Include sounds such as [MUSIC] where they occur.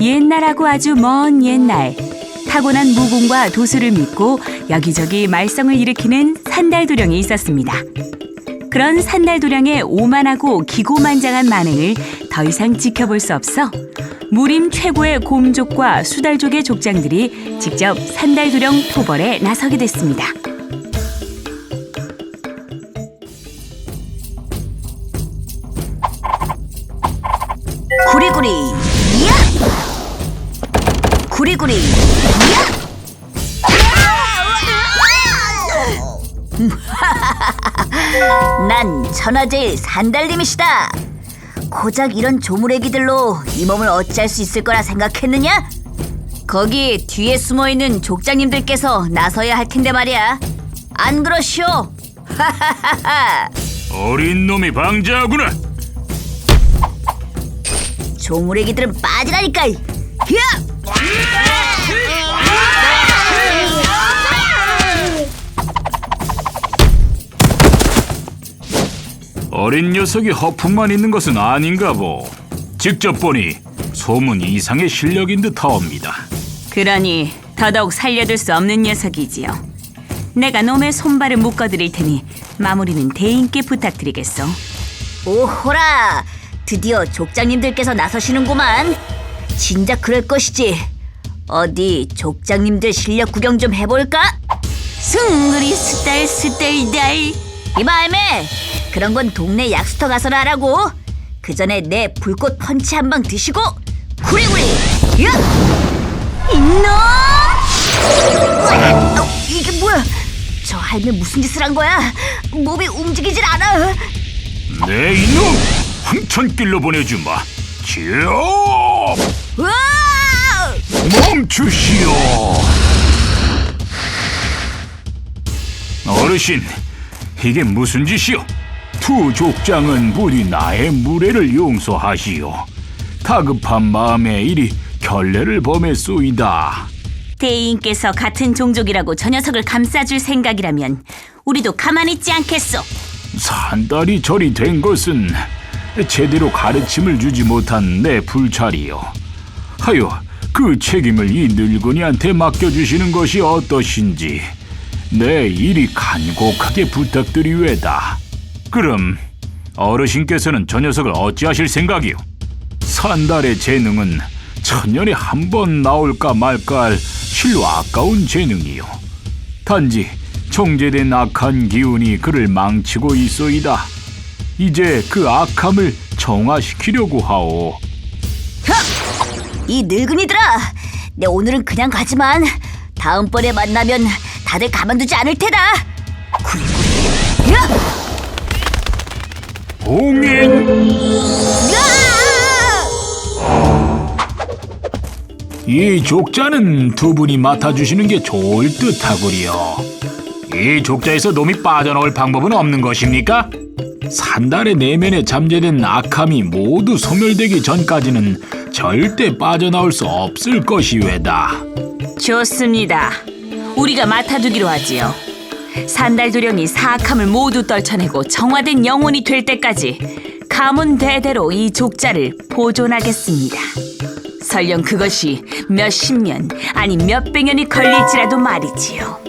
옛날하고 아주 먼 옛날 타고난 무공과 도수를 믿고 여기저기 말썽을 일으키는 산달도령이 있었습니다. 그런 산달도령의 오만하고 기고만장한 만행을 더 이상 지켜볼 수 없어 무림 최고의 곰족과 수달족의 족장들이 직접 산달도령 토벌에 나서게 됐습니다. 구리구리 야! 구리구리 야! [LAUGHS] 난 천하제일 산달님이시다. 고작 이런 조물애기들로 이 몸을 어찌할 수 있을 거라 생각했느냐? 거기 뒤에 숨어 있는 족장님들께서 나서야 할 텐데 말이야. 안 그러시오? [LAUGHS] 어린 놈이 방자하구나. 조물애기들은 빠지라니까. 야! 어린 녀석이 허풍만 있는 것은 아닌가 보. 직접 보니 소문 이상의 실력인 듯하옵니다. 그러니 더더욱 살려둘 수 없는 녀석이지요. 내가 놈의 손발을 묶어드릴 테니 마무리는 대인께 부탁드리겠소. 오호라! 드디어 족장님들께서 나서시는구만. 진작 그럴 것이지. 어디 족장님들 실력 구경 좀 해볼까? 숭그리 스딸 스딸달 이말매 그런 건 동네 약수터 가서나 하라고. 그 전에 내 불꽃 펀치 한 방 드시고 구리구리. 야! 이놈! 으악! 어, 이게 뭐야? 저 할매 무슨 짓을 한 거야? 몸이 움직이질 않아. 내 이놈 황천길로 보내주마. 지어! 멈추시오. 어르신, 이게 무슨 짓이오? 두 족장은 부디 나의 무례를 용서하시오. 다급한 마음에 이리 결례를 범했소이다. 대인께서 같은 종족이라고 저 녀석을 감싸줄 생각이라면 우리도 가만히 있지 않겠소. 산딸이 절이 된 것은 제대로 가르침을 주지 못한 내 불찰이요. 하여 그 책임을 이 늙은이한테 맡겨주시는 것이 어떠신지 내 일이 간곡하게 부탁드리외다. 그럼 어르신께서는 저 녀석을 어찌하실 생각이요? 산달의 재능은 천년에 한 번 나올까 말까 할 실로 아까운 재능이요. 단지 정제된 악한 기운이 그를 망치고 있소이다. 이제 그 악함을 정화시키려고 하오. 이 늙은이들아, 내 오늘은 그냥 가지만 다음번에 만나면 다들 가만두지 않을 테다. 구리구리. 야! 공인 야! 이 족자는 두 분이 맡아주시는 게 좋을 듯 하구려. 이 족자에서 놈이 빠져나올 방법은 없는 것입니까? 산달의 내면에 잠재된 악함이 모두 소멸되기 전까지는 절대 빠져나올 수 없을 것이외다. 좋습니다. 우리가 맡아두기로 하지요. 산달 도령이 사악함을 모두 떨쳐내고 정화된 영혼이 될 때까지 가문 대대로 이 족자를 보존하겠습니다. 설령 그것이 몇십 년 아니 몇백 년이 걸릴지라도 말이지요.